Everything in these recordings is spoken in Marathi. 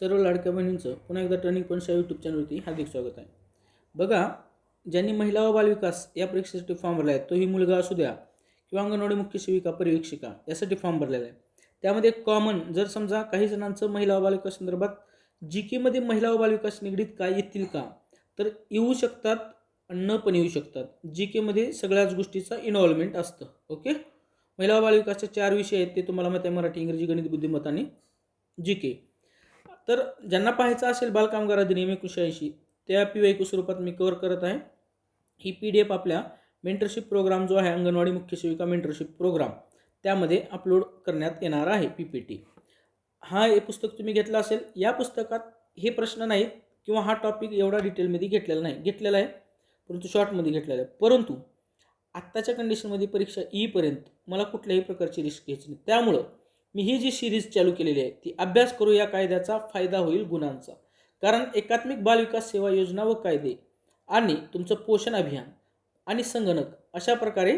सर्व लाडक्या बहिणींचं पुन्हा एकदा टर्निंग पॉईंट्स या यूट्यूब चॅनलवरती हार्दिक स्वागत आहे. बघा ज्यांनी महिला व बालविकास या परीक्षेसाठी फॉर्म भरला आहे तोही मुलगा असू द्या किंवा अंगणवाडी मुख्य सेविका परिवीक्षिका यासाठी फॉर्म भरलेला आहे. त्यामध्ये कॉमन जर समजा काही जणांचं महिला व बालविकास संदर्भात जी केमध्ये महिला व बालविकास निगडीत काय येतील का? तर येऊ शकतात न पण येऊ शकतात. जी केमध्ये सगळ्याच गोष्टीचा इन्व्हॉल्वमेंट असतं. ओके महिला व बालविकासचे चार विषय आहेत ते तुम्हाला माहिती आहे मराठी इंग्रजी गणित बुद्धिमत्ता आणि जी के तर ज्यांना पाहायचं असेल बालकामगार अधिनियम एकोणीसशे ऐंशी त्या पी वाय स्वरूपात मी कव्हर करत आहे. ही पी डी एफ आपल्या मेंटरशिप प्रोग्राम जो आहे अंगणवाडी मुख्य सेविका मेंटरशिप प्रोग्राम त्यामध्ये अपलोड करण्यात येणार आहे पी पी टी हा हे पुस्तक तुम्ही घेतलं असेल या पुस्तकात हे प्रश्न नाहीत किंवा हा टॉपिक एवढा डिटेलमध्ये घेतलेला नाही घेतलेला आहे परंतु शॉर्टमध्ये घेतलेला आहे. परंतु आत्ताच्या कंडिशनमध्ये परीक्षा ईपर्यंत मला कुठल्याही प्रकारची रिस्क घ्यायची नाही. त्यामुळं मी ही जी सिरीज चालू केलेली आहे ती अभ्यास करू या कायद्याचा फायदा होईल गुणांचा. कारण एकात्मिक बालविकास सेवा योजना व कायदे आणि तुमचं पोषण अभियान आणि संगणक अशा प्रकारे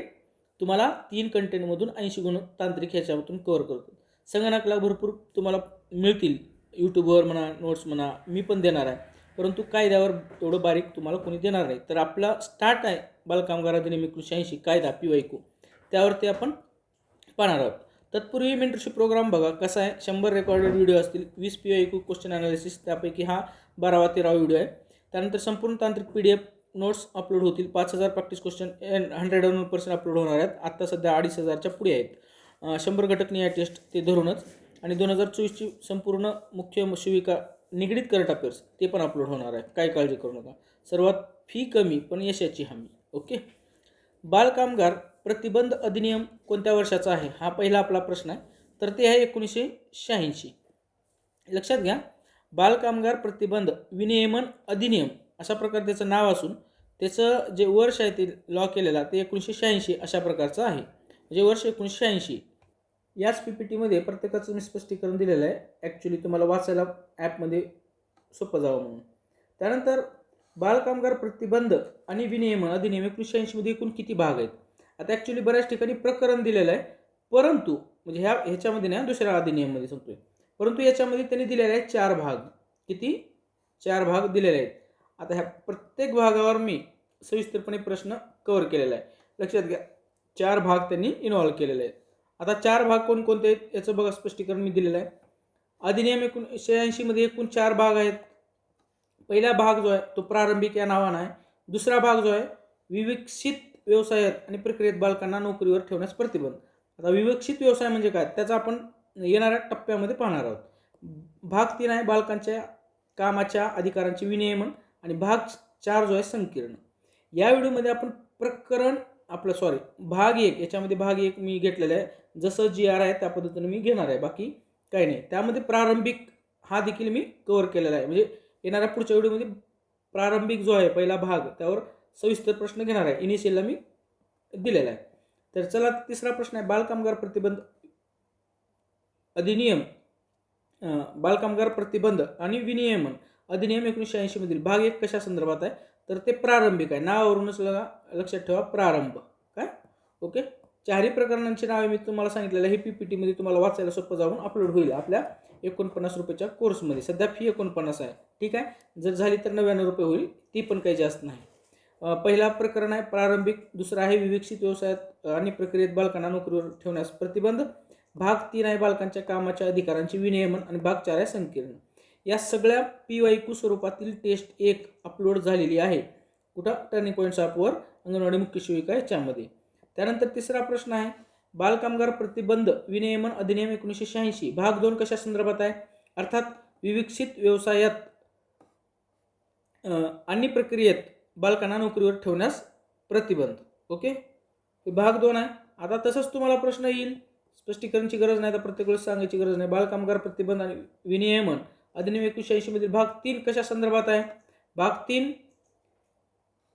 तुम्हाला तीन कंटेंटमधून ऐंशी गुण तांत्रिक ह्याच्यामधून कव्हर करतो संगणकला भरपूर तुम्हाला मिळतील. यूट्यूबवर म्हणा नोट्स म्हणा मी पण देणार आहे. परंतु कायद्यावर तेवढं बारीक तुम्हाला कोणी देणार नाही. तर आपला स्टार्ट आहे बालकामगार अधिनियम एकोणीसशे ऐंशी कायदा पी त्यावर ते आपण पाहणार आहोत. तत्पूर्वी मेंटरशिप प्रोग्राम बघा कसा आहे? शंभर रेकॉर्डेड व्हिडिओ असतील वीस पी वायकू क्वेश्चन अनालिसिस त्यापैकी हा बारावा तेरावा व्हिडिओ आहे. त्यानंतर संपूर्ण तांत्रिक P D F notes upload होतील. पाच हजार practice question hundred one percent upload होणार आहेत. आत्ता सध्या अडीच हजारच्या पुढे आहेत. शंभर घटक निया टेस्ट ते धरूनच. आणि दोन हजार चोवीसची संपूर्ण मुख्य शिविका निगडीत करंट अफेअर्स ते पण अपलोड होणार आहे काय काळजी करू नका. सर्वात फी कमी पण यशाची हमी. ओके बालकामगार प्रतिबंध अधिनियम कोणत्या वर्षाचा आहे? हा पहिला आपला प्रश्न आहे. तर ते आहे एकोणीसशे शहाऐंशी. लक्षात घ्या बालकामगार प्रतिबंध विनियमन अधिनियम अशा प्रकार त्याचं नाव असून त्याचं जे वर्ष आहे ते लॉ केलेला ते एकोणीसशे शहाऐंशी अशा प्रकारचं आहे. म्हणजे वर्ष एकोणीसशे शहाऐंशी याच पी पी टीमध्ये प्रत्येकाचं मी स्पष्टीकरण दिलेलं आहे. ॲक्च्युली तुम्हाला वाचायला ॲपमध्ये सोपं जावं म्हणून. त्यानंतर बालकामगार प्रतिबंध आणि विनियमन अधिनियम एकोणीसशे ऐंशीमध्ये एकूण किती भाग आहेत? आता ॲक्च्युली बऱ्याच ठिकाणी प्रकरण दिलेलं आहे. परंतु म्हणजे ह्या ह्याच्यामध्ये नाही दुसऱ्या अधिनियममध्ये सांगतोय. परंतु याच्यामध्ये त्यांनी दिलेले आहेत चार भाग. किती? चार भाग दिलेले आहेत. आता ह्या प्रत्येक भागावर मी सविस्तरपणे प्रश्न कव्हर केलेला आहे. लक्षात घ्या चार भाग त्यांनी इन्व्हॉल्व केलेले आहेत. आता चार भाग कोणकोणते आहेत याचं बघा स्पष्टीकरण मी दिलेलं आहे. अधिनियम एकोणीसशे ऐंशीमध्ये एकूण चार भाग आहेत. पहिला भाग जो आहे तो प्रारंभिक या नावानं आहे. दुसरा भाग जो आहे विकसित व्यवसायात आणि प्रक्रियेत बालकांना नोकरीवर ठेवण्यास प्रतिबंध. आता विवक्षित व्यवसाय म्हणजे काय? त्याचा आपण येणाऱ्या टप्प्यामध्ये पाहणार आहोत. भाग तीन आहे बालकांच्या कामाच्या अधिकारांचे विनियमन आणि भाग चार जो आहे संकीर्ण. या व्हिडिओमध्ये आपण प्रकरण आपलं सॉरी भाग एक याच्यामध्ये भाग एक मी घेतलेला आहे. जसं जी आर आहे त्या पद्धतीने मी घेणार आहे. बाकी काही नाही. त्यामध्ये प्रारंभिक हा देखील मी कव्हर केलेला आहे. म्हणजे येणाऱ्या पुढच्या व्हिडिओमध्ये प्रारंभिक जो आहे पहिला भाग त्यावर सविस्तर प्रश्न घेणार आहे. इनिशियलला मी दिलेला आहे. तर चला तिसरा प्रश्न आहे. बालकामगार प्रतिबंध अधिनियम बालकामगार प्रतिबंध आणि विनियमन अधिनियम एकोणीसशे ऐंशीमधील भाग एक कशा संदर्भात आहे? तर ते प्रारंभिक आहे. नावावरूनच लक्षात ठेवा प्रारंभ. काय? ओके? चारही प्रकरणांची नावे मी तुम्हाला सांगितलेलं हे पी पी टीमध्ये तुम्हाला वाचायला सोपं जाऊन अपलोड होईल आपल्या एकोणपन्नास रुपयाच्या कोर्समध्ये सध्या फी एकोणपन्नास आहे. ठीक आहे? जर झाली तर नव्याण्णव रुपये होईल. ती पण काही जास्त नाही. पहिला प्रकरण आहे प्रारंभिक दुसरा आहे विकसित व्यवसायात आणि प्रक्रियेत बालकांना नोकरीवर ठेवण्यास प्रतिबंध. भाग तीन आहे बालकांच्या कामाच्या अधिकारांचे विनियमन आणि भाग चार आहे संकीर्ण. या सगळ्या पी वाय स्वरूपातील टेस्ट एक अपलोड झालेली आहे. कुठं? टर्निंग पॉईंट्स ॲपवर अंगणवाडी मुख्य शिविका याच्यामध्ये. त्यानंतर तिसरा प्रश्न आहे बालकामगार प्रतिबंध विनियमन अधिनियम एकोणीसशे शहाऐंशी. भाग दोन कशा संदर्भात आहे? अर्थात विकसित व्यवसायात आणि प्रक्रियेत बालकांना नोकरीवर ठेवण्यास प्रतिबंध. ओके? भाग दोन आहे. आता तसंच तुम्हाला प्रश्न येईल. स्पष्टीकरणाची गरज नाही तर प्रत्येक वेळेस सांगायची गरज नाही. बालकामगार प्रतिबंध आणि विनियमन. अधिनियम एकोणीसशे ऐंशीमधील भाग तीन कशा संदर्भात आहे? भाग तीन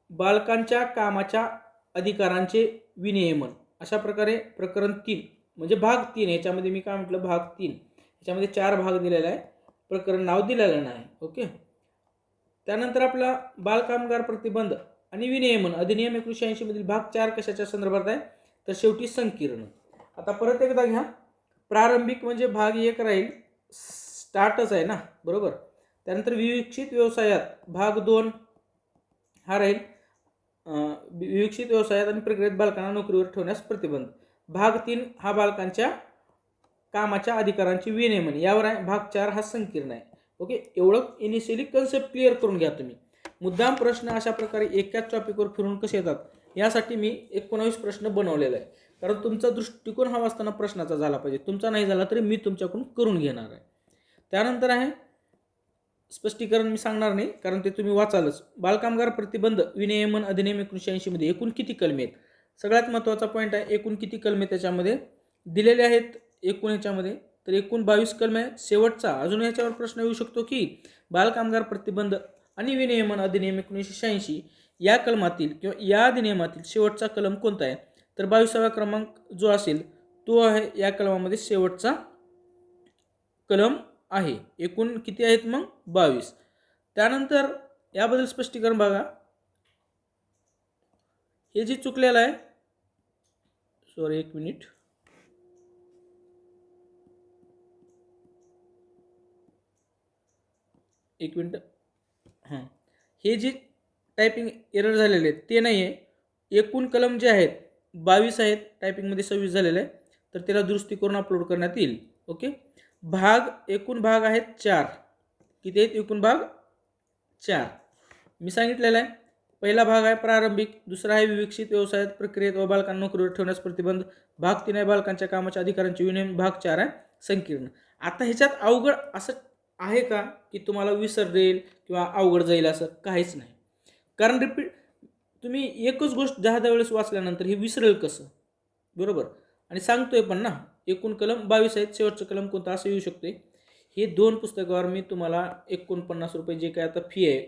बालकांच्या कामाच्या अधिकारांचे विनियमन. अशा प्रकारे प्रकरण तीन म्हणजे भाग तीन याच्यामध्ये मी काय म्हटलं? भाग तीन. याच्यामध्ये चार भाग दिलेला आहे प्रकरण नाव दिलेलं नाही. ओके? त्यानंतर आपला बालकामगार प्रतिबंध आणि विनियमन अधिनियम एकोणीसशे ऐंशीमधील भाग चार कशाच्या संदर्भात आहे? तर शेवटी संकीर्ण. आता परत एकदा घ्या. प्रारंभिक म्हणजे भाग एक राहील. स्टार्टच आहे ना? बरोबर? त्यानंतर विविक्षित व्यवसायात भाग दोन हा राहील. विविक्षित व्यवसायात आणि प्रक्रियेत बालकांना नोकरीवर ठेवण्यास प्रतिबंध. भाग तीन हा बालकांच्या कामाच्या अधिकारांची विनियमन. यावर आहे. भाग चार हा संकीर्ण आहे. ओके? एवढं इनिशियली कन्सेप्ट क्लिअर करून घ्या तुम्ही. मुद्दाम प्रश्न अशा प्रकारे एकाच टॉपिकवर फिरून कसे येतात यासाठी मी एकोणावीस प्रश्न बनवलेला आहे कारण तुमचा दृष्टिकोन हवा असताना प्रश्नाचा झाला पाहिजे. तुमचा नाही झाला तरी मी तुमच्याकडून करून घेणार आहे. त्यानंतर आहे स्पष्टीकरण मी सांगणार नाही कारण ते तुम्ही वाचालच. बालकामगार प्रतिबंध विनियमन अधिनियम एकोणीसशे ऐंशीमध्ये एकूण किती कलमे आहेत? सगळ्यात महत्त्वाचा पॉईंट आहे एकूण किती कलमे त्याच्यामध्ये दिलेले आहेत? एकूण ह्याच्यामध्ये तर एकूण बावीस कलम आहे. शेवटचा अजून याच्यावर प्रश्न येऊ शकतो की बालकामगार प्रतिबंध आणि विनियमन अधिनियम एकोणीसशे शहाऐंशी या कलमातील किंवा या अधिनियमातील शेवटचा कलम कोणता आहे? तर बावीसावा क्रमांक जो असेल तो आहे या कलमामध्ये शेवटचा कलम आहे. एकूण किती आहेत मग? बावीस. त्यानंतर याबद्दल स्पष्टीकरण बघा. हे जे चुकलेलं आहे सॉरी एक मिनिट एक मिनटं. हां. हे जे टायपिंग एरर झालेले आहेत ते नाही आहे एकूण कलम जे आहेत बावीस आहेत टायपिंगमध्ये सव्वीस झालेलं आहे. तर त्याला दुरुस्ती करून अपलोड करण्यात येईल. ओके? भाग एकूण भाग आहेत चार. किती आहेत? एकूण भाग चार. मी सांगितलेलं आहे. पहिला भाग आहे प्रारंभिक दुसरा आहे विकसित व्यवसायात प्रक्रियेत व बालकांना नोकरीवर ठेवण्यास प्रतिबंध. भाग तीन आहे बालकांच्या कामाच्या अधिकारांची विनियम. भाग चार आहे संकीर्ण. आता ह्याच्यात अवघड असं आहे का की तुम्हाला विसरेल किंवा अवघड जाईल असं काहीच नाही. कारण रिपीट तुम्ही एकच गोष्ट दहा दहा वेळेस वाचल्यानंतर हे विसरेल कसं? बरोबर? आणि सांगतोय पण ना एकूण कलम बावीस आहेत शेवटचं कलम कोणतं असं येऊ शकते. हे दोन पुस्तकावर मी तुम्हाला एकोणपन्नास रुपये जे काय आता फी आहे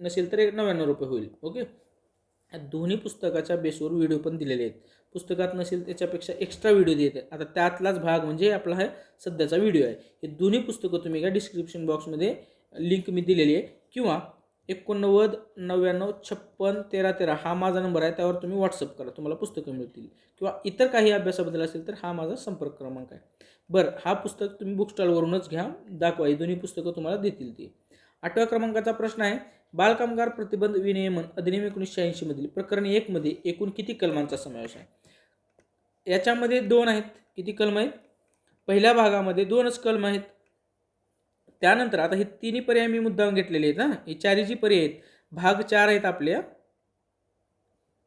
नसेल तर एक नव्याण्णव रुपये होईल ओके? दोन्ही पुस्तकाच्या बेसवर व्हिडिओ पण दिलेले आहेत. पुस्तकात नसेल त्याच्यापेक्षा एक्स्ट्रा व्हिडिओ देत आहेत. आता त्यातलाच भाग म्हणजे आपला हा सध्याचा व्हिडिओ आहे. हे दोन्ही पुस्तकं तुम्ही का डिस्क्रिप्शन बॉक्समध्ये लिंक मी दिलेली आहे. किंवा एकोणनव्वद नव्याण्णव छप्पन तेरा तेरा हा माझा नंबर आहे. त्यावर तुम्ही व्हॉट्सअप करा. तुम्हाला पुस्तकं मिळतील. किंवा इतर काही अभ्यासाबद्दल असेल तर हा माझा संपर्क क्रमांक आहे. बरं हा पुस्तक तुम्ही बुक स्टॉलवरूनच घ्या. दाखवा. ही दोन्ही पुस्तकं तुम्हाला देतील ती. आठव्या क्रमांकाचा प्रश्न आहे. बालकामगार प्रतिबंध विनियमन अधिनियम एकोणीसशे ऐंशीमधील प्रकरण एकमध्ये एकूण किती कलमांचा समावेश आहे? याच्यामध्ये दोन आहेत. किती कलम आहेत? पहिल्या भागामध्ये दोनच कलम आहेत. त्यानंतर आता हे तिन्ही पर्याय मी मुद्दाम घेतलेले आहेत हां. हे चारी जी पर्याय आहेत. भाग चार आहेत आपल्या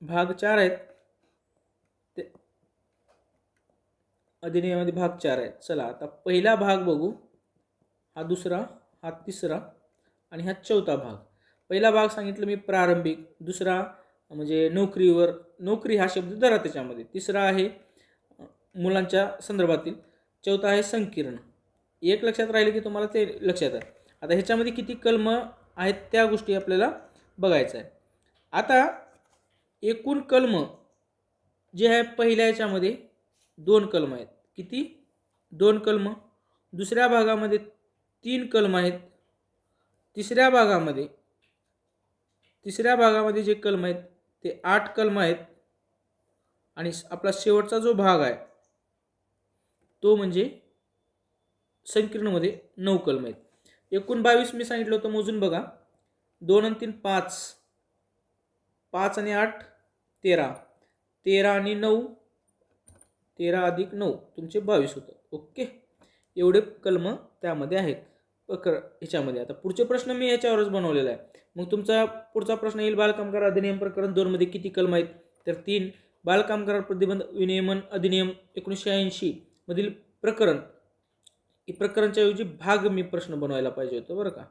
भाग चार आहेत. ते अधिनियमामध्ये भाग चार आहेत. चला आता पहिला भाग बघू. हा दुसरा हा तिसरा आणि हा चौथा भाग. पहिला भाग सांगितलं मी प्रारंभिक दुसरा म्हणजे नोकरीवर नोकरी हा शब्द धरा त्याच्यामध्ये. तिसरा आहे मुलांच्या संदर्भातील चौथा आहे संकीर्ण. एक लक्षात राहिलं की तुम्हाला ते लक्षात आहे. आता ह्याच्यामध्ये किती कलम आहेत त्या गोष्टी आपल्याला बघायचं आहे. आता एकूण कलम जे आहे पहिल्या ह्याच्यामध्ये दोन कलम आहेत. किती? दोन कलम. दुसऱ्या भागामध्ये तीन कलम आहेत. तिसऱ्या भागामध्ये तिसऱ्या भागामध्ये जे कलम आहेत ते आठ कलम आहेत. आणि आपला शेवटचा जो भाग आहे तो म्हणजे संकीर्णमध्ये नऊ कलम आहेत. एकूण बावीस मी सांगितलं होतं मोजून बघा. दोन आणि तीन पाच. पाच आणि आठ तेरा. तेरा आणि नऊ तेरा अधिक नऊ तुमचे बावीस होतं ओके? एवढे कलम त्यामध्ये आहेत. प्रकर ह्याच्यामध्ये. आता पुढचे प्रश्न मी याच्यावरच बनवलेला आहे. मग तुमचा पुढचा प्रश्न येईल बालकामगार अधिनियम प्रकरण दोनमध्ये किती कलम आहेत? तर तीन बालकामगार प्रतिबंध विनियमन अधिनियम एकोणीसशे ऐंशी मधील प्रकरण. प्रकरणच्या ऐवजी भाग मी प्रश्न बनवायला पाहिजे होतो बरं का?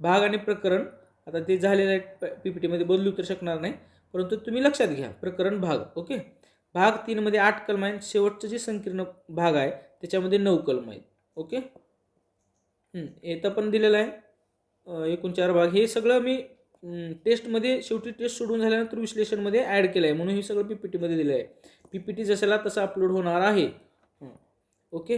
भाग आणि प्रकरण आता ते झालेलं आहे पी पी टीमध्ये बदलू तर शकणार नाही. परंतु तुम्ही लक्षात घ्या प्रकरण भाग ओके? भाग तीनमध्ये आठ कलम आहेत शेवटचं जे संकीर्ण भाग आहे त्याच्यामध्ये नऊ कलम आहेत ओके? येतं पण दिलेलं आहे. एकूण चार भाग. हे सगळं मी टेस्टमध्ये शेवटी टेस्ट सोडून झाल्यानंतर विश्लेषणमध्ये ॲड केलं आहे म्हणून हे सगळं पी पी टीमध्ये दिलं आहे पी पी टी जसाला तसं अपलोड होणार आहे. ओके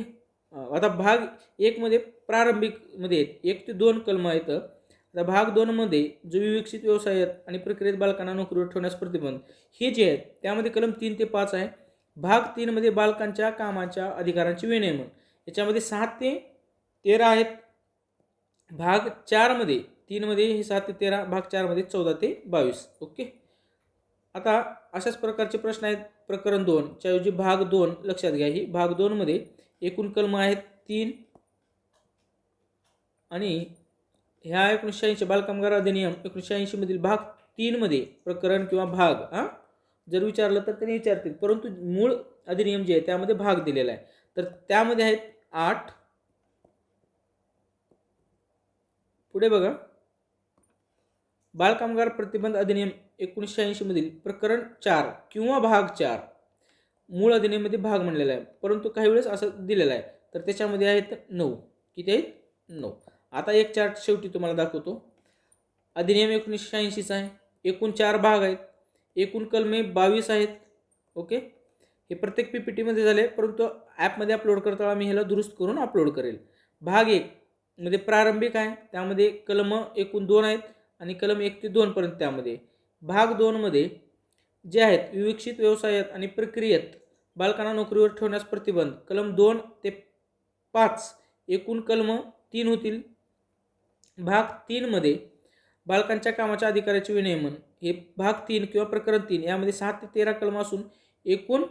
आता भाग एकमध्ये प्रारंभिकमध्ये आहेत. एक ते दोन कलम आहेत. आता भाग दोनमध्ये जो विकसित व्यवसायात आणि प्रक्रियेत बालकांना नोकरीवर ठेवण्यास प्रतिबंध हे जे आहेत त्यामध्ये कलम तीन ते पाच आहे. भाग तीनमध्ये बालकांच्या कामाच्या अधिकारांचे विनियमन. याच्यामध्ये सहा ते तेरा आहेत. भाग चारमध्ये तीनमध्ये हे सात ते तेरा भाग चारमध्ये चौदा ते बावीस. ओके? आता अशाच प्रकारचे प्रश्न आहेत. प्रकरण दोनच्या ऐवजी भाग दोन लक्षात घ्या. ही भाग दोनमध्ये एकूण कलम आहेत तीन आणि ह्या एकोणीसशे ऐंशी बालकामगार अधिनियम एकोणीसशे ऐंशीमधील भाग तीनमध्ये प्रकरण किंवा भाग हां? जर विचारलं तर त्यांनी विचारतील. परंतु मूळ अधिनियम जे आहे त्यामध्ये भाग दिलेला आहे. तर त्यामध्ये आहेत आठ पुढे बघा. बालकामगार प्रतिबंध अधिनियम एकोणीसशे ऐंशीमधील प्रकरण चार किंवा भाग चार मूळ अधिनियममध्ये भाग म्हणलेला आहे. परंतु काही वेळेस असं दिलेलं आहे. तर त्याच्यामध्ये आहेत नऊ. किती आहेत? नऊ. आता एक चार्ट शेवटी तुम्हाला दाखवतो. अधिनियम एकोणीसशे ऐंशीचा आहे. एकूण चार भाग आहेत. एकूण कलमे बावीस आहेत. ओके? हे प्रत्येक पी पी टीमध्ये झाले. परंतु ॲपमध्ये अपलोड करताना मी ह्याला दुरुस्त करून अपलोड करेल. भाग एक. मध्ये प्रारंभिक आहे त्यामध्ये कलम एकूण दोन आहेत आणि कलम एक ते दोनपर्यंत त्यामध्ये. भाग दोनमध्ये जे आहेत विविक्षित व्यवसायात आणि प्रक्रियेत बालकांना नोकरीवर ठेवण्यास प्रतिबंध. कलम दोन ते पाच एकूण कलम तीन होतील. भाग तीनमध्ये बालकांच्या कामाच्या अधिकाराचे विनियमन. हे भाग तीन किंवा प्रकरण तीन यामध्ये सात ते तेरा कलम असून एकूण